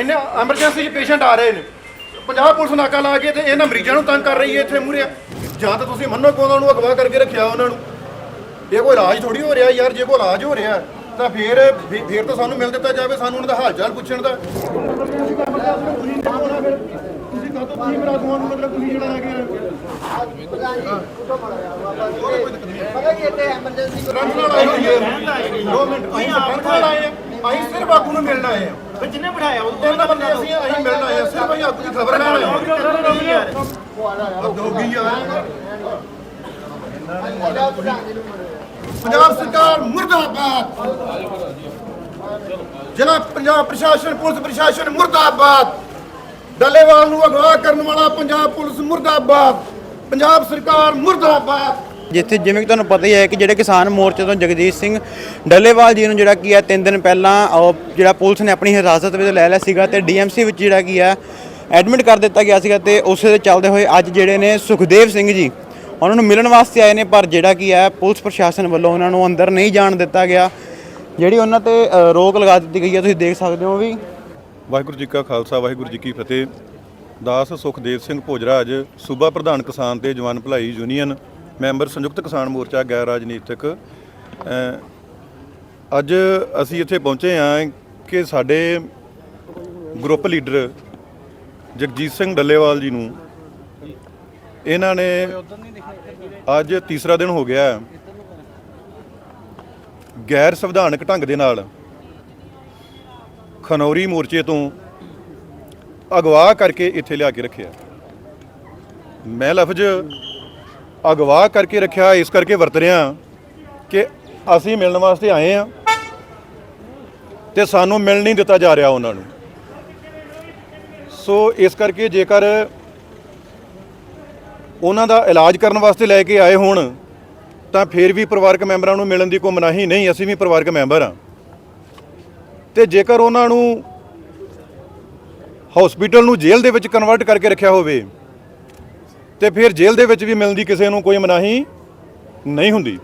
ਇੰਨੇ ਐਮਰਜੈਂਸੀ 'ਚ ਪੇਸ਼ੈਂਟ ਆ ਰਹੇ ਨੇ। ਪੰਜਾਬ ਪੁਲਿਸ ਨਾਕਾ ਲਾ ਕੇ ਤੇ ਇਹਨਾਂ ਮਰੀਜ਼ਾਂ ਨੂੰ ਤੰਗ ਕਰ ਰਹੀ ਹੈ ਇੱਥੇ ਮੂਰੇ ਜਾਂ ਤਾਂ ਤੁਸੀਂ ਮੰਨੋ ਕਿ ਉਹਨਾਂ ਨੂੰ ਅਗਵਾ ਕਰਕੇ ਰੱਖਿਆ ਉਹਨਾਂ ਨੂੰ। ਇਹ ਕੋਈ ਇਲਾਜ ਥੋੜੀ ਹੋ ਰਿਹਾ ਯਾਰ ਜੇ ਕੋਈ ਇਲਾਜ ਹੋ ਰਿਹਾ ਤਾਂ ਫੇਰ ਫੇਰ ਤਾਂ ਸਾਨੂੰ ਮਿਲ ਦਿੱਤਾ ਜਾਵੇ ਸਾਨੂੰ ਉਹਨਾਂ ਦਾ ਹਾਲ ਚਾਲ ਪੁੱਛਣ ਦਾ। ਤੁਸੀਂ ਕਾਹਤੋਂ ਤੁਸੀਂ ਮੇਰਾ ਦੋਵਾਂ ਨੂੰ ਮਤਲਬ ਤੁਸੀਂ ਜਿਹੜਾ ਹੈਗੇ ਪਤਾ ਕੀ ਇੱਥੇ ਐਮਰਜੈਂਸੀ ਰੰਗ ਨਾਲ ਆਏ ਹੋਏ ਆ। ਦੋ ਮਿੰਟ ਅਸੀਂ ਰੰਗ ਨਾਲ ਆਏ ਆ। ਅਸੀਂ ਸਿਰਫ ਆਗੂ ਨੂੰ ਮਿਲਣ ਆਏ ਆ। ਜਿੰਨੇ ਬਿਠਾਇਆ ਉਹ ਤਿੰਨ ਬੰਦੇ ਅਸੀਂ ਅਸੀਂ ਮਿਲਣ ਆਏ ਆ ਸਿਰਫ ਅਸੀਂ ਆਗੂ ਦੀ ਖਬਰ ਲੈਣ ਆਏ ਆ। ਹੱਦ ਹੋ ਗਈ ਯਾਰ ਪੰਜਾਬ ਸਰਕਾਰ ਮੁਰਦਾਬਾਦ। ਜ਼ਿਲ੍ਹਾ ਪੰਜਾਬ ਪ੍ਰਸ਼ਾਸਨ ਪੁਲਿਸ ਪ੍ਰਸ਼ਾਸਨ ਮੁਰਦਾਬਾਦ। ਡੱਲੇਵਾਲ ਨੂੰ ਅਗਵਾ ਕਰਨ ਵਾਲਾ ਪੰਜਾਬ ਪੁਲਿਸ ਮੁਰਦਾਬਾਦ। ਪੰਜਾਬ ਸਰਕਾਰ ਮੁਰਦਾਬਾਦ। ਜਿੱਥੇ ਜਿਵੇਂ ਕਿ ਤੁਹਾਨੂੰ ਪਤਾ ਹੀ ਹੈ ਕਿ ਜਿਹੜੇ ਕਿਸਾਨ ਮੋਰਚੇ ਤੋਂ ਜਗਜੀਤ ਸਿੰਘ ਡੱਲੇਵਾਲ ਜੀ ਨੂੰ ਜਿਹੜਾ ਕੀ ਹੈ, ਤਿੰਨ ਦਿਨ ਪਹਿਲਾਂ ਉਹ ਜਿਹੜਾ ਪੁਲਿਸ ਨੇ ਆਪਣੀ ਹਿਰਾਸਤ ਵਿੱਚ ਲੈ ਲਿਆ ਸੀਗਾ ਤੇ ਡੀਐਮਸੀ ਵਿੱਚ ਜਿਹੜਾ ਕੀ ਹੈ, ਐਡਮਿਟ ਕਰ ਦਿੱਤਾ ਗਿਆ ਸੀਗਾ ਤੇ ਉਸੇ ਦੇ ਚੱਲਦੇ ਹੋਏ ਅੱਜ ਜਿਹੜੇ ਨੇ ਸੁਖਦੇਵ ਸਿੰਘ ਜੀ, ਉਹਨਾਂ ਨੂੰ ਮਿਲਣ ਵਾਸਤੇ ਆਏ ਨੇ, ਪਰ ਜਿਹੜਾ ਕੀ ਹੈ, ਪੁਲਿਸ ਪ੍ਰਸ਼ਾਸਨ ਵੱਲੋਂ ਉਹਨਾਂ ਨੂੰ ਅੰਦਰ ਨਹੀਂ ਜਾਣ ਦਿੱਤਾ ਗਿਆ। ਜਿਹੜੀ ਉਹਨਾਂ ਤੇ ਰੋਕ ਲਗਾ ਦਿੱਤੀ ਗਈ ਹੈ, ਤੁਸੀਂ ਦੇਖ ਸਕਦੇ ਹੋ ਵੀ। ਵਾਹਿਗੁਰੂ ਜੀ ਕਾ ਖਾਲਸਾ, ਵਾਹਿਗੁਰੂ ਜੀ ਕੀ ਫਤਿਹ। ਦਾਸ ਸੁਖਦੇਵ ਸਿੰਘ ਭੋਜਰਾ ਅੱਜ ਸੂਬਾ ਪ੍ਰਧਾਨ ਕਿਸਾਨ ਤੇ ਜਵਾਨ ਭਲਾਈ ਯੂਨੀਅਨ ਮੈਂਬਰ ਸੰਯੁਕਤ ਕਿਸਾਨ ਮੋਰਚਾ ਗੈਰ ਰਾਜਨੀਤਿਕ ਅੱਜ ਅਸੀਂ ਇੱਥੇ ਪਹੁੰਚੇ ਹਾਂ ਕਿ ਸਾਡੇ ਗਰੁੱਪ ਲੀਡਰ ਜਗਜੀਤ ਸਿੰਘ ਡੱਲੇਵਾਲ ਜੀ ਨੂੰ। ਇਹਨਾਂ ਨੇ ਅੱਜ ਤੀਸਰਾ ਦਿਨ ਹੋ ਗਿਆ ਗੈਰ ਸੰਵਿਧਾਨਕ ਢੰਗ ਦੇ ਨਾਲ ਖਨੌਰੀ ਮੋਰਚੇ ਤੋਂ ਅਗਵਾ ਕਰਕੇ ਇੱਥੇ ਲਿਆ ਕੇ ਰੱਖਿਆ। ਮੈਂ ਲਫ਼ਜ਼ ਅਗਵਾ ਕਰਕੇ ਰੱਖਿਆ, ਇਸ ਕਰਕੇ ਵਰਤ ਰਿਹਾ ਕਿ ਅਸੀਂ ਮਿਲਣ ਵਾਸਤੇ ਆਏ ਆ ਤੇ ਸਾਨੂੰ ਮਿਲ ਨਹੀਂ ਦਿੱਤਾ ਜਾ ਰਿਹਾ ਉਹਨਾਂ ਨੂੰ। ਸੋ ਇਸ ਕਰਕੇ ਜੇਕਰ ਉਹਨਾਂ ਦਾ ਇਲਾਜ ਕਰਨ ਵਾਸਤੇ ਲੈ ਕੇ ਆਏ ਹੋਣ, ਤਾਂ ਫਿਰ ਵੀ ਪਰਿਵਾਰਕ ਮੈਂਬਰਾਂ ਨੂੰ ਮਿਲਣ ਦੀ ਕੋਈ ਮਨਾਹੀ ਨਹੀਂ, ਅਸੀਂ ਵੀ ਪਰਿਵਾਰਕ ਮੈਂਬਰ ਆ ਤੇ ਜੇਕਰ ਉਹਨਾਂ ਨੂੰ ਹਸਪੀਟਲ ਨੂੰ ਜੇਲ੍ਹ ਦੇ ਵਿੱਚ ਕਨਵਰਟ ਕਰਕੇ ਰੱਖਿਆ ਹੋਵੇ ਤੇ ਫਿਰ ਜੇਲ੍ਹ ਦੇ ਵਿੱਚ ਵੀ ਮਿਲਣ ਦੀ ਕਿਸੇ ਨੂੰ ਕੋਈ ਮਨਾਹੀ ਨਹੀਂ ਹੁੰਦੀ।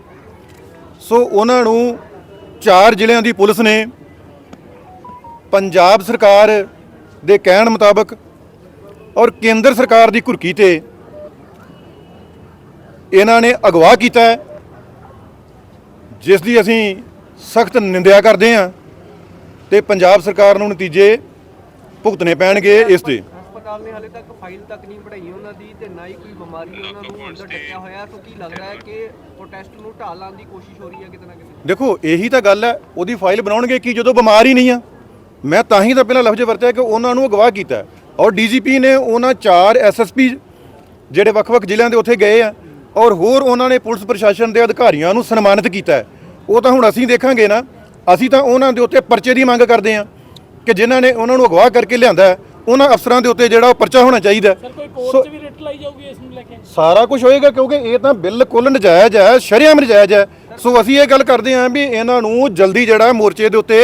ਸੋ ਉਹਨਾਂ ਨੂੰ ਚਾਰ ਜ਼ਿਲ੍ਹਿਆਂ ਦੀ ਪੁਲਿਸ ਨੇ ਪੰਜਾਬ ਸਰਕਾਰ ਦੇ ਕਹਿਣ ਮੁਤਾਬਕ ਔਰ ਕੇਂਦਰ ਸਰਕਾਰ ਦੀ ਘੁਰਕੀ ਤੇ ਇਹਨਾਂ ਨੇ ਅਗਵਾ ਕੀਤਾ ਜਿਸ ਦੀ ਅਸੀਂ ਸਖਤ ਨਿੰਦਿਆ ਕਰਦੇ ਹਾਂ ਤੇ ਪੰਜਾਬ ਸਰਕਾਰ ਨੂੰ ਨਤੀਜੇ ਭੁਗਤਣੇ ਪੈਣਗੇ ਇਸ ਦੇ ਹਸਪਤਾਲ ਨੇ ਹਾਲੇ ਤੱਕ ਫਾਈਲ ਤੱਕ ਨਹੀਂ ਬਣਾਈ ਉਹਨਾਂ ਦੀ ਤੇ ਨਾ ਹੀ ਕੋਈ ਬਿਮਾਰੀ ਉਹਨਾਂ ਨੂੰ ਅੰਦਰ ਟੱਕਿਆ ਹੋਇਆ ਸੋ ਕੀ ਲੱਗਦਾ ਹੈ ਕਿ ਪ੍ਰੋਟੈਸਟ ਨੂੰ ਢਾਹ ਲਾਉਣ ਦੀ ਕੋਸ਼ਿਸ਼ ਹੋ ਰਹੀ ਹੈ ਕਿਤੇ ਨਾ ਕਿਤੇ ਦੇਖੋ, ਇਹੀ ਤਾਂ ਗੱਲ ਹੈ, ਉਹਦੀ ਫਾਈਲ ਬਣਾਉਣਗੇ ਕੀ ਜਦੋਂ ਬਿਮਾਰ ਹੀ ਨਹੀਂ ਆ ਮੈਂ ਤਾਂ ਹੀ ਤਾਂ ਪਹਿਲਾਂ ਲਫ਼ਜ਼ ਵਰਤਿਆ ਕਿ ਉਹਨਾਂ ਨੂੰ ਅਗਵਾ ਕੀਤਾ ਹੈ। ਔਰ ਡੀਜੀਪੀ ਨੇ ਉਹਨਾਂ ਚਾਰ ਐਸਐਸਪੀ ਜਿਹੜੇ ਵੱਖ-ਵੱਖ ਜ਼ਿਲ੍ਹਿਆਂ ਦੇ ਉੱਥੇ ਗਏ ਆ, ਔਰ ਹੋਰ ਉਹਨਾਂ ਨੇ ਪੁਲਿਸ ਪ੍ਰਸ਼ਾਸਨ ਦੇ ਅਧਿਕਾਰੀਆਂ ਨੂੰ ਸਨਮਾਨਿਤ ਕੀਤਾ ਹੈ। ਉਹ ਤਾਂ ਹੁਣ ਅਸੀਂ ਦੇਖਾਂਗੇ ਨਾ, ਅਸੀਂ ਤਾਂ ਉਹਨਾਂ ਦੇ ਉੱਤੇ ਪਰਚੇ ਦੀ ਮੰਗ ਕਰਦੇ ਆ ਕਿ ਜਿਨ੍ਹਾਂ ਨੇ ਉਹਨਾਂ ਨੂੰ ਅਗਵਾ ਕਰਕੇ ਲਿਆਂਦਾ ਉਹਨਾਂ ਅਫਸਰਾਂ ਦੇ ਉੱਤੇ ਜਿਹੜਾ ਉਹ ਪਰਚਾ ਹੋਣਾ ਚਾਹੀਦਾ ਹੈ। ਕੋਈ ਕੋਰਟ 'ਚ ਵੀ ਰਿਟ ਲਾਈ ਜਾਊਗੀ ਇਸ ਨੂੰ ਲੈ ਕੇ? ਸਾਰਾ ਕੁਝ ਹੋਏਗਾ ਕਿਉਂਕਿ ਇਹ ਤਾਂ ਬਿਲਕੁਲ ਨਜਾਇਜ਼ ਹੈ ਸ਼ਰੇਆਮ ਨਜਾਇਜ਼ ਹੈ। ਸੋ ਅਸੀਂ ਇਹ ਗੱਲ ਕਰਦੇ ਹਾਂ ਵੀ ਇਹਨਾਂ ਨੂੰ ਜਲਦੀ ਜਿਹੜਾ ਮੋਰਚੇ ਦੇ ਉੱਤੇ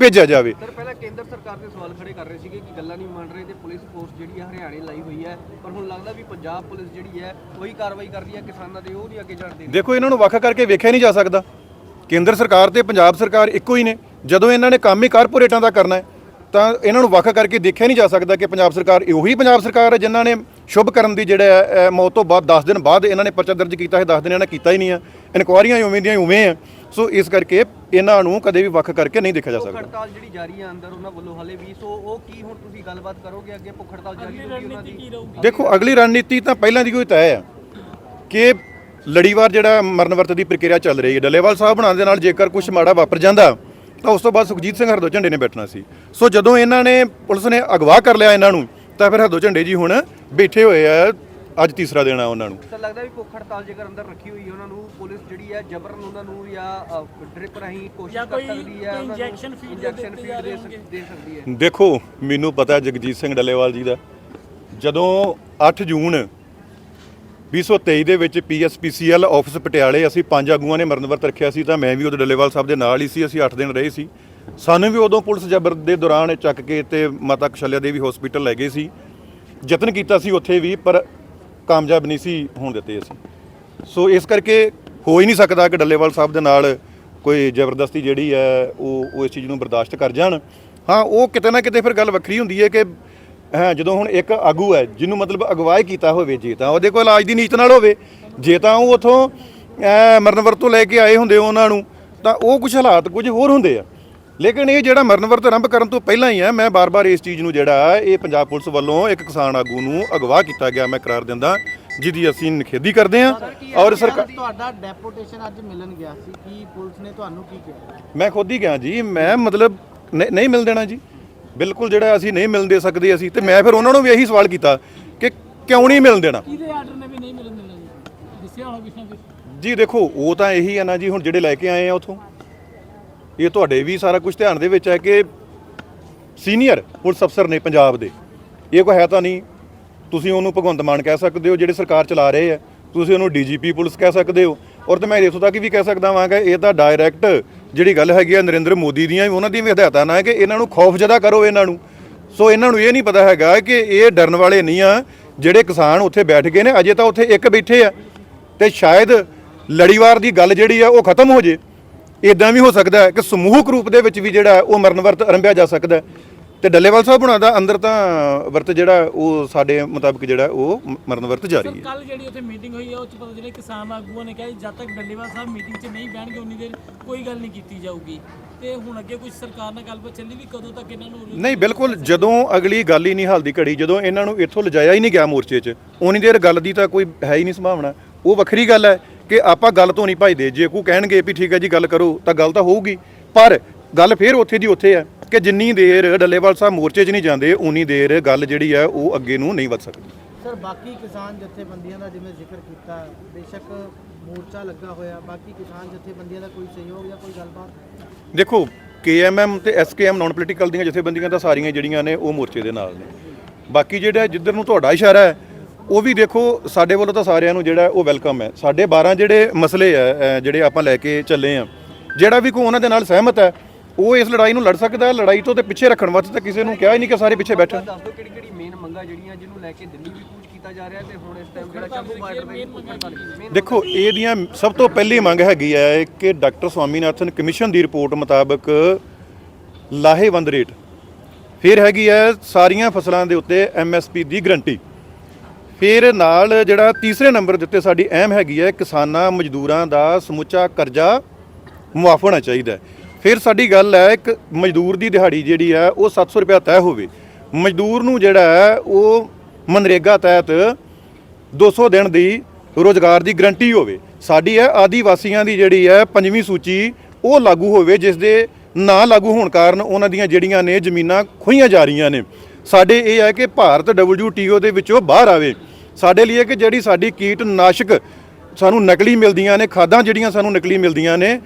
ਭੇਜਿਆ ਜਾਵੇ। ਸਰ ਪਹਿਲਾਂ ਕੇਂਦਰ ਸਰਕਾਰ ਦੇ ਸਵਾਲ ਖੜੇ ਕਰ ਰਹੇ ਸੀਗੇ ਕਿ ਗੱਲਾਂ ਨਹੀਂ ਮੰਨ ਰਹੇ ਤੇ ਪੁਲਿਸ ਫੋਰਸ ਜਿਹੜੀ ਹੈ ਹਰਿਆਣੇ ਲਾਈ ਹੋਈ ਹੈ। ਪਰ ਹੁਣ ਲੱਗਦਾ ਵੀ ਪੰਜਾਬ ਪੁਲਿਸ ਜਿਹੜੀ ਹੈ ਉਹੀ ਕਾਰਵਾਈ ਕਰ ਰਹੀ ਹੈ ਕਿਸਾਨਾਂ ਦੇ ਉਹ ਨਹੀਂ ਅੱਗੇ ਜਾਣ ਦੇ ਰਹੀ ਦੇਖੋ ਇਹਨਾਂ ਨੂੰ ਵੱਖ ਕਰਕੇ ਵੇਖਿਆ ਨਹੀਂ ਜਾ ਸਕਦਾ। ਕੇਂਦਰ ਸਰਕਾਰ ਤੇ ਪੰਜਾਬ ਸਰਕਾਰ ਇੱਕੋ ਹੀ ਨੇ। ਜਦੋਂ ਇਹਨਾਂ ਨੇ ਕੰਮ ਹੀ ਕਾਰਪੋਰੇਟਾਂ ਦਾ ਕਰਨਾ ਹੈ ਤਾਂ ਇਹਨਾਂ ਨੂੰ ਵੱਖ ਕਰਕੇ ਦੇਖਿਆ ਨਹੀਂ ਜਾ ਸਕਦਾ ਕਿ ਪੰਜਾਬ ਸਰਕਾਰ ਉਹੀ ਪੰਜਾਬ ਸਰਕਾਰ ਹੈ ਜਿਨ੍ਹਾਂ ਨੇ ਸ਼ੁਭ ਕਰਨ ਦੀ ਜਿਹੜਾ ਮੌਤ ਤੋਂ ਬਾਅਦ 10 ਦਿਨ ਬਾਅਦ ਇਹਨਾਂ ਨੇ ਪਰਚਾ ਦਰਜ ਕੀਤਾ ਹੈ 10 ਦਿਨ ਇਹਨਾਂ ਨੇ ਕੀਤਾ ਹੀ ਨਹੀਂ ਹੈ। ਇਨਕੁਆਰੀਆਂ ਉਵੇਂ ਦੀਆਂ ਹੀ ਉਵੇਂ ਆ ਸੋ ਇਸ ਕਰਕੇ ਇਹਨਾਂ ਨੂੰ ਕਦੇ ਵੀ ਵੱਖ ਕਰਕੇ ਨਹੀਂ ਦੇਖਿਆ ਜਾ ਭੁੱਖ ਸਕਦਾ। ਹੜਤਾਲ ਜਿਹੜੀ ਜਾਰੀ ਹੈ ਅੰਦਰ ਉਹਨਾਂ ਵੱਲੋਂ ਹਾਲੇ ਵੀ ਸੋ ਉਹ ਕੀ ਹੁਣ ਤੁਸੀਂ ਗੱਲਬਾਤ ਕਰੋਗੇ ਅੱਗੇ ਭੁੱਖ ਹੜਤਾਲ ਜਾਰੀ ਹੋਊਗੀ ਉਹਨਾਂ ਦੀ? ਦੇਖੋ ਅਗਲੀ ਰਣਨੀਤੀ ਤਾਂ ਪਹਿਲਾਂ ਦੀ ਕੋਈ ਤੈਅ ਹੈ ਕਿ ਲੜੀਵਾਰ ਜਿਹੜਾ ਮਰਨ ਵਰਤ ਦੀ ਪ੍ਰਕਿਰਿਆ ਚੱਲ ਰਹੀ ਹੈ। ਡੱਲੇਵਾਲ ਸਾਹਿਬ ਬਣਾਉਣ ਦੇ ਨਾਲ ਜੇਕਰ ਕੁਝ ਮਾੜਾ ਵਾਪਰ ਜਾਂਦਾ ਤਾਂ ਉਸ ਤੋਂ ਬਾਅਦ ਸੁਖਜੀਤ ਸਿੰਘ ਹਰਦੋ ਝੰਡੇ ਨੇ ਬੈਠਣਾ ਸੀ। ਸੋ ਜਦੋਂ ਇਹਨਾਂ ਨੇ ਪੁਲਿਸ ਨੇ ਅਗਵਾ ਕਰ ਲਿਆ ਇਹਨਾਂ ਨੂੰ ਤਾਂ ਫਿਰ ਹਰਦੋ ਝੰਡੇ ਜੀ ਹੁਣ ਬੈਠੇ ਹੋਏ ਆ ਅੱਜ ਤੀਸਰਾ ਦਿਨ ਆ ਉਹਨਾਂ ਨੂੰ। ਸਰ ਲੱਗਦਾ ਵੀ ਭੁੱਖ ਹੜਤਾਲ ਜੇਕਰ ਅੰਦਰ ਰੱਖੀ ਹੋਈ ਹੈ ਉਹਨਾਂ ਨੂੰ ਪੁਲਿਸ ਜਿਹੜੀ ਹੈ ਜਬਰਨ ਉਹਨਾਂ ਨੂੰ ਜਾਂ ਡ੍ਰਿਪ ਰਾਹੀਂ ਕੋਸ਼ਿਸ਼ ਕਰ ਸਕਦੀ ਹੈ ਕੋਈ ਉਹਨਾਂ ਨੂੰ injection feed injection ਦਿੱਤੇ feed ਜਾ ਰਹੇ ਦੇ ਸਕਦੀ ਹੈ ਦੇਖੋ ਮੈਨੂੰ ਪਤਾ ਜਗਜੀਤ ਸਿੰਘ ਡੱਲੇਵਾਲ ਜੀ ਦਾ। ਜਦੋਂ 8 ਜੂਨ 2023 ਦੇ ਵਿੱਚ ਪੀਐਸਪੀਸੀਐਲ ਆਫਿਸ ਪਟਿਆਲੇ ਅਸੀਂ ਪੰਜ ਆਗੂਆਂ ਨੇ ਮਰਨ ਵਰਤ ਰੱਖਿਆ ਸੀ ਤਾਂ ਮੈਂ ਵੀ ਉਦੋਂ ਡੱਲੇਵਾਲ ਸਾਹਿਬ ਦੇ ਨਾਲ ਹੀ ਸੀ, ਅਸੀਂ 8 ਦਿਨ ਰਹੇ ਸੀ। ਸਾਨੂੰ ਵੀ ਉਦੋਂ ਪੁਲਿਸ ਜਬਰ ਦੇ ਦੌਰਾਨ ਚੱਕ ਕੇ ਤੇ ਮਾਤਾ ਕੁਸ਼ਲਿਆ ਦੇਵੀ ਹਸਪੀਟਲ ਲੈ ਗਏ ਸੀ। ਯਤਨ ਕੀਤਾ ਸੀ ਉੱਥੇ ਵੀ, ਪਰ ਕਾਮਯਾਬ ਨਹੀਂ ਸੀ ਹੋਣ ਦਿੱਤੇ ਅਸੀਂ। ਸੋ ਇਸ ਕਰਕੇ ਹੋ ਹੀ ਨਹੀਂ ਸਕਦਾ ਕਿ ਡੱਲੇਵਾਲ ਸਾਹਿਬ ਦੇ ਨਾਲ ਕੋਈ ਜ਼ਬਰਦਸਤੀ ਜਿਹੜੀ ਹੈ, ਉਹ ਉਹ ਇਸ ਚੀਜ਼ ਨੂੰ ਬਰਦਾਸ਼ਤ ਕਰ ਜਾਣ। ਹਾਂ, ਉਹ ਕਿਤੇ ਨਾ ਕਿਤੇ ਫਿਰ ਗੱਲ ਵੱਖਰੀ ਹੁੰਦੀ ਹੈ ਕਿ ਹਾਂ ਜਦੋਂ ਹੁਣ ਇੱਕ ਆਗੂ ਹੈ ਜਿਹਨੂੰ ਮਤਲਬ ਅਗਵਾਈ ਕੀਤਾ ਹੋਵੇ ਜੇ ਤਾਂ ਉਹਦੇ ਕੋਲ ਇਲਾਜ ਦੀ ਨੀਤ ਨਾਲ ਹੋਵੇ। ਜੇ ਤਾਂ ਉਹ ਉਥੋਂ ਮਰਨ ਵਰਤੋਂ ਲੈ ਕੇ ਆਏ ਹੁੰਦੇ ਉਹਨਾਂ ਨੂੰ ਤਾਂ ਉਹ ਕੁਝ ਹਾਲਾਤ ਕੁਝ ਹੋਰ ਹੁੰਦੇ ਆ। ਲੇਕਿਨ ਇਹ ਜਿਹੜਾ ਮਰਨ ਵਰਤ ਆਰੰਭ ਕਰਨ ਤੋਂ ਪਹਿਲਾਂ ਹੀ ਹੈ ਮੈਂ ਬਾਰ-ਬਾਰ ਇਸ ਚੀਜ਼ ਨੂੰ ਜਿਹੜਾ ਇਹ ਪੰਜਾਬ ਪੁਲਿਸ ਵੱਲੋਂ ਇੱਕ ਕਿਸਾਨ ਆਗੂ ਨੂੰ ਅਗਵਾ ਕੀਤਾ ਗਿਆ ਮੈਂ ਕਰਾਰ ਦਿੰਦਾ ਜਿਹਦੀ ਅਸੀਂ ਨਿਖੇਧੀ ਕਰਦੇ ਹਾਂ। ਔਰ ਸਰਕਾਰ ਤੁਹਾਡਾ ਡੈਪੂਟੇਸ਼ਨ ਅੱਜ ਮਿਲਣ ਗਿਆ ਸੀ ਕੀ ਪੁਲਿਸ ਨੇ ਤੁਹਾਨੂੰ ਕੀ ਕਿਹਾ? ਮੈਂ ਖੁਦ ਹੀ ਗਿਆ ਜੀ ਮੈਂ ਮਤਲਬ ਨਹੀਂ ਮਿਲ ਦੇਣਾ ਜੀ। ਬਿਲਕੁਲ ਜਿਹੜਾ ਅਸੀਂ ਨਹੀਂ ਮਿਲਣ ਦੇ ਸਕਦੇ ਅਸੀਂ ਤੇ ਮੈਂ ਫਿਰ ਉਹਨਾਂ ਨੂੰ ਵੀ ਇਹੀ ਸਵਾਲ ਕੀਤਾ ਕਿ ਕਿਉਂ ਨਹੀਂ ਮਿਲਣ ਦੇਣਾ? ਕਿਹਦੇ ਆਰਡਰ ਨੇ ਵੀ ਨਹੀਂ ਮਿਲਣ ਦੇਣਾ ਜੀ? ਦੱਸਿਆ ਹੋਣਾ ਕੁਛ ਨਾ ਕੁਛ ਜੀ ਦੇਖੋ ਉਹ ਤਾਂ ਇਹੀ ਹੈ ਨਾ ਜੀ ਹੁਣ ਜਿਹੜੇ ਲੈ ਕੇ ਆਏ ਆ ਉਥੋਂ। ਇਹ ਤੁਹਾਡੇ ਵੀ ਸਾਰਾ ਕੁਝ ਧਿਆਨ ਦੇ ਵਿੱਚ ਹੈ ਕਿ ਸੀਨੀਅਰ ਪੁਲਿਸ ਅਫਸਰ ਨੇ ਪੰਜਾਬ ਦੇ। ਇਹ ਕੋਈ ਹੈ ਤਾਂ ਨਹੀਂ। ਤੁਸੀਂ ਉਹਨੂੰ ਭਗਵੰਤ ਮਾਨ ਕਹਿ ਸਕਦੇ ਹੋ ਜਿਹੜੇ ਸਰਕਾਰ ਚਲਾ ਰਹੇ ਆ। ਤੁਸੀਂ ਉਹਨੂੰ ਡੀਜੀਪੀ ਪੁਲਿਸ ਕਹਿ ਸਕਦੇ ਹੋ। ਔਰ ਤੇ ਮੈਂ ਇੱਥੋਂ ਤੱਕ ਵੀ ਕਹਿ ਸਕਦਾ ਵਾਂ ਕਿ ਇਹ ਤਾਂ ਡਾਇਰੈਕਟ ਜਿਹੜੀ ਗੱਲ ਹੈਗੀ ਆ ਨਰਿੰਦਰ ਮੋਦੀ ਦੀਆਂ, ਉਹਨਾਂ ਦੀਆਂ ਵੀ ਹਦਾਇਤਾਂ ਨਾਲ ਹੈ ਕਿ ਇਹਨਾਂ ਨੂੰ ਖੌਫ ਜ਼ਦਾ ਕਰੋ ਇਹਨਾਂ ਨੂੰ। ਸੋ ਇਹਨਾਂ ਨੂੰ ਇਹ ਨਹੀਂ ਪਤਾ ਹੈਗਾ ਕਿ ਇਹ ਡਰਨ ਵਾਲੇ ਨਹੀਂ ਆ, ਜਿਹੜੇ ਕਿਸਾਨ ਉੱਥੇ ਬੈਠ ਗਏ ਨੇ, ਅਜੇ ਤਾਂ ਉੱਥੇ ਇੱਕ ਬੈਠੇ ਆ। ਤੇ ਸ਼ਾਇਦ ਲੜੀਵਾਰ ਦੀ ਗੱਲ ਜਿਹੜੀ ਆ, ਉਹ ਖਤਮ ਹੋ ਜੇ। ਇਦਾਂ ਵੀ ਹੋ ਸਕਦਾ ਕਿ ਸਮੂਹਕ ਰੂਪ ਦੇ ਵਿੱਚ ਵੀ ਜਿਹੜਾ ਉਹ ਮਰਨ ਵਰਤ ਆਰੰਭਿਆ ਜਾ ਸਕਦਾ ਤੇ ਡੱਲੇਵਾਲ ਸਾਹਿਬ ਹੁਣਾਂ ਦਾ ਅੰਦਰ ਤਾਂ ਵਰਤ ਜਿਹੜਾ ਉਹ ਸਾਡੇ ਮੁਤਾਬਕ ਜਿਹੜਾ ਉਹ ਮਰਨ ਵਰਤ ਜਾਰੀ ਹੈ। ਕੱਲ ਜਿਹੜੀ ਉੱਥੇ ਮੀਟਿੰਗ ਹੋਈ ਹੈ ਉਹ ਚ ਪਤਾ ਜਿਹੜੇ ਕਿਸਾਨ ਆਗੂਆਂ ਨੇ ਕਿਹਾ ਜਦ ਤੱਕ ਡੱਲੇਵਾਲ ਸਾਹਿਬ ਮੀਟਿੰਗ 'ਚ ਨਹੀਂ ਬਹਿਣਗੇ ਉਨੀ ਦੇਰ ਕੋਈ ਗੱਲ ਨਹੀਂ ਕੀਤੀ ਜਾਊਗੀ। ਤੇ ਹੁਣ ਅੱਗੇ ਕੁਝ ਸਰਕਾਰ ਨਾਲ ਗੱਲਬਾਤ ਚੱਲੀ ਵੀ ਕਦੋਂ ਤੱਕ ਇਹਨਾਂ ਨੂੰ ਨਹੀਂ ਬਿਲਕੁਲ ਜਦੋਂ ਅਗਲੀ ਗੱਲ ਹੀ ਨਹੀਂ ਹਲਦੀ ਘੜੀ ਜਦੋਂ ਇਹਨਾਂ ਨੂੰ ਇੱਥੋਂ ਲਿਜਾਇਆ ਹੀ ਨਹੀਂ ਗਿਆ ਮੋਰਚੇ 'ਚ ਉਨੀ ਦੇਰ ਗੱਲ ਦੀ ਤਾਂ ਕੋਈ ਹੈ ਹੀ ਨਹੀਂ ਸੰਭਾਵਨਾ। ਉਹ ਵੱਖਰੀ ਗੱਲ ਹੈ ਕਿ ਆਪਾਂ ਗੱਲ ਤੋਂ ਨਹੀਂ ਭਜਦੇ। ਜੇ ਕੋ ਕਹਿਣਗੇ ਵੀ ਠੀਕ ਹੈ ਜੀ ਗੱਲ ਕਰੋ ਤਾਂ ਗੱਲ ਤਾਂ ਹੋਊਗੀ। ਪਰ ਗੱਲ ਫੇਰ ਉੱਥੇ ਦੀ ਉੱਥੇ ਹੈ। ਕਿ ਜਿੰਨੀ ਦੇਰ ਡੱਲੇਵਾਲ ਸਾਹਿਬ ਮੋਰਚੇ 'ਚ ਨਹੀਂ ਜਾਂਦੇ ਉਨੀ ਦੇਰ ਗੱਲ ਜਿਹੜੀ ਹੈ ਉਹ ਅੱਗੇ ਨੂੰ ਨਹੀਂ ਵੱਧ ਸਕਦੀ। ਸਰ ਬਾਕੀ ਕਿਸਾਨ ਜਥੇਬੰਦੀਆਂ ਦਾ ਜਿਵੇਂ ਜ਼ਿਕਰ ਕੀਤਾ ਬੇਸ਼ੱਕ ਮੋਰਚਾ ਲੱਗਾ ਹੋਇਆ ਬਾਕੀ ਕਿਸਾਨ ਜਥੇਬੰਦੀਆਂ ਦਾ ਕੋਈ ਸਹਿਯੋਗ ਜਾਂ ਕੋਈ ਗੱਲਬਾਤ? ਦੇਖੋ ਕੇਐਮਐਮ ਤੇ ਐਸਕੇਐਮ ਨਾਨ ਪੋਲੀਟੀਕਲ ਦੀਆਂ ਜਥੇਬੰਦੀਆਂ ਤਾਂ ਸਾਰੀਆਂ ਜਿਹੜੀਆਂ ਨੇ ਉਹ ਮੋਰਚੇ ਦੇ ਨਾਲ ਨੇ। ਬਾਕੀ ਜਿਹੜਾ ਜਿੱਧਰ ਨੂੰ ਤੁਹਾਡਾ ਇਸ਼ਾਰਾ ਹੈ ਉਹ ਵੀ ਦੇਖੋ ਸਾਡੇ ਵੱਲੋਂ ਤਾਂ ਸਾਰਿਆਂ ਨੂੰ ਜਿਹੜਾ ਉਹ ਵੈਲਕਮ ਹੈ। ਸਾਡੇ 12 ਜਿਹੜੇ ਮਸਲੇ ਆ ਅ, ਜਿਹੜੇ ਆਪਾਂ ਲੈ ਕੇ ਚੱਲੇ ਆ ਜਿਹੜਾ ਵੀ ਕੋਈ ਉਹਨਾਂ ਦੇ ਨਾਲ ਸਹਿਮਤ ਹੈ ਉਹ ਇਸ ਲੜਾਈ ਨੂੰ ਲੜ ਸਕਦਾ ਹੈ ਲੜਾਈ ਤੋਂ ਤੇ ਪਿੱਛੇ ਰੱਖਣ ਵਾਸਤੇ ਤਾਂ ਕਿਸੇ ਨੂੰ ਕਿਹਾ ਹੀ ਨਹੀਂ ਕਿ ਸਾਰੇ ਪਿੱਛੇ ਬੈਠਣ। ਦੱਸ ਦਿਓ ਕਿਹੜੀ ਕਿਹੜੀ ਮੇਨ ਮੰਗਾਂ ਜਿਹੜੀਆਂ ਜਿਹਨੂੰ ਲੈ ਕੇ ਦਿੱਲੀ ਵੀ ਕੂਚ ਕੀਤਾ ਜਾ ਰਿਹਾ ਤੇ ਹੁਣ ਇਸ ਟਾਈਮ ਜਿਹੜਾ ਸ਼ੰਭੂ ਬਾਰਡਰ ਤੇ ਮੇਨ ਦੇਖੋ ਇਹਦੀਆਂ ਸਭ ਤੋਂ ਪਹਿਲੀ ਮੰਗ ਹੈਗੀ ਹੈ ਕਿ ਡਾਕਟਰ ਸਵਾਮੀਨਾਥਨ ਕਮਿਸ਼ਨ ਦੀ ਰਿਪੋਰਟ ਮੁਤਾਬਕ ਲਾਹੇਵੰਦ ਰੇਟ। ਫਿਰ ਹੈਗੀ ਹੈ ਸਾਰੀਆਂ ਫਸਲਾਂ ਦੇ ਉੱਤੇ ਐਮਐਸਪੀ ਦੀ ਗਰੰਟੀ। ਫਿਰ ਨਾਲ ਜਿਹੜਾ ਤੀਸਰੇ ਨੰਬਰ ਦੇ ਉੱਤੇ ਸਾਡੀ ਅਹਿਮ ਹੈਗੀ ਹੈ ਕਿਸਾਨਾਂ ਮਜ਼ਦੂਰਾਂ ਦਾ ਸਮੁੱਚਾ ਕਰਜ਼ਾ ਮੁਆਫ ਹੋਣਾ ਚਾਹੀਦਾ ਹੈ। ਫਿਰ ਸਾਡੀ ਗੱਲ ਹੈ, ਇੱਕ ਮਜ਼ਦੂਰ ਦੀ ਦਿਹਾੜੀ ਜਿਹੜੀ ਹੈ, ਉਹ 700 ਰੁਪਏ ਤੈਅ ਹੋਵੇ। ਮਜ਼ਦੂਰ ਨੂੰ ਜਿਹੜਾ ਹੈ, ਉਹ ਮਨਰੇਗਾ ਤਹਿਤ 200 ਦਿਨ ਦੀ ਰੋਜ਼ਗਾਰ ਦੀ ਗਰੰਟੀ ਹੋਵੇ। ਸਾਡੀ ਹੈ, ਆਦੀਵਾਸੀਆਂ ਦੀ ਜਿਹੜੀ ਹੈ, ਪੰਜਵੀਂ ਸੂਚੀ, ਉਹ ਲਾਗੂ ਹੋਵੇ, ਜਿਸ ਦੇ ਨਾ ਲਾਗੂ ਹੋਣ ਕਾਰਨ ਉਹਨਾਂ ਦੀਆਂ ਜਿਹੜੀਆਂ ਨੇ ਜ਼ਮੀਨਾਂ ਖੋਈਆਂ ਜਾ ਰਹੀਆਂ ਨੇ। ਸਾਡੇ ਇਹ ਹੈ ਕਿ ਭਾਰਤ WTO ਦੇ ਵਿੱਚੋਂ ਬਾਹਰ ਆਵੇ। ਸਾਡੇ ਲਈ ਇਹ ਕਿ ਜਿਹੜੀ ਸਾਡੀ ਕੀਟਨਾਸ਼ਕ ਸਾਨੂੰ ਨਕਲੀ ਮਿਲਦੀਆਂ ਨੇ, ਖਾਦਾਂ ਜਿਹੜੀਆਂ ਸਾਨੂੰ ਨਕਲੀ ਮਿਲਦੀਆਂ ਨੇ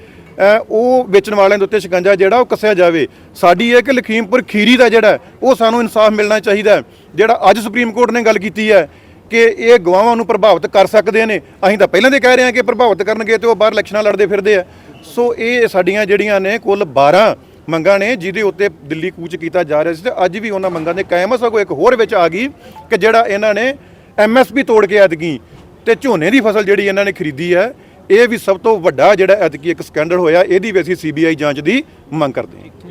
ਉਹ ਵੇਚਣ ਵਾਲਿਆਂ ਦੇ ਉੱਤੇ ਸ਼ਿਕੰਜਾ ਜਿਹੜਾ ਉਹ ਕੱਸਿਆ ਜਾਵੇ। ਸਾਡੀ ਇਹ ਕਿ ਲਖੀਮਪੁਰ ਖੀਰੀ ਦਾ ਜਿਹੜਾ ਉਹ ਸਾਨੂੰ ਇਨਸਾਫ ਮਿਲਣਾ ਚਾਹੀਦਾ ਜਿਹੜਾ ਅੱਜ ਸੁਪਰੀਮ ਕੋਰਟ ਨੇ ਗੱਲ ਕੀਤੀ ਹੈ ਕਿ ਇਹ ਗਵਾਹਾਂ ਨੂੰ ਪ੍ਰਭਾਵਿਤ ਕਰ ਸਕਦੇ ਨੇ। ਅਸੀਂ ਤਾਂ ਪਹਿਲਾਂ ਦੇ ਕਹਿ ਰਹੇ ਹਾਂ ਕਿ ਪ੍ਰਭਾਵਿਤ ਕਰਨਗੇ ਤੇ ਉਹ ਬਾਹਰ ਇਲੈਕਸ਼ਨਾਂ ਲੜਦੇ ਫਿਰਦੇ ਆ। ਸੋ ਇਹ ਸਾਡੀਆਂ ਜਿਹੜੀਆਂ ਨੇ ਕੁੱਲ 12 ਮੰਗਾਂ ਨੇ, ਜਿਹਦੇ ਉੱਤੇ ਦਿੱਲੀ ਕੂਚ ਕੀਤਾ ਜਾ ਰਿਹਾ ਸੀ ਤੇ ਅੱਜ ਵੀ ਉਹਨਾਂ ਮੰਗਾਂ ਦੇ ਕਾਇਮ ਆ। ਸਗੋਂ ਇੱਕ ਹੋਰ ਵਿੱਚ ਆ ਗਈ ਕਿ ਜਿਹੜਾ ਇਹਨਾਂ ਨੇ ਐਮਐਸਪੀ ਤੋੜ ਕੇ ਐਤਕੀ ਤੇ ਝੋਨੇ ਦੀ ਫਸਲ ਜਿਹੜੀ ਇਹਨਾਂ ਨੇ ਖਰੀਦੀ ਹੈ ਇਹ ਵੀ ਸਭ ਤੋਂ ਵੱਡਾ ਜਿਹੜਾ ਐਤਕੀ ਇੱਕ ਸਕੈਂਡਲ ਹੋਇਆ, ਇਹਦੀ ਵੀ ਅਸੀਂ ਸੀਬੀਆਈ ਜਾਂਚ ਦੀ ਮੰਗ ਕਰਦੇ ਹਾਂ।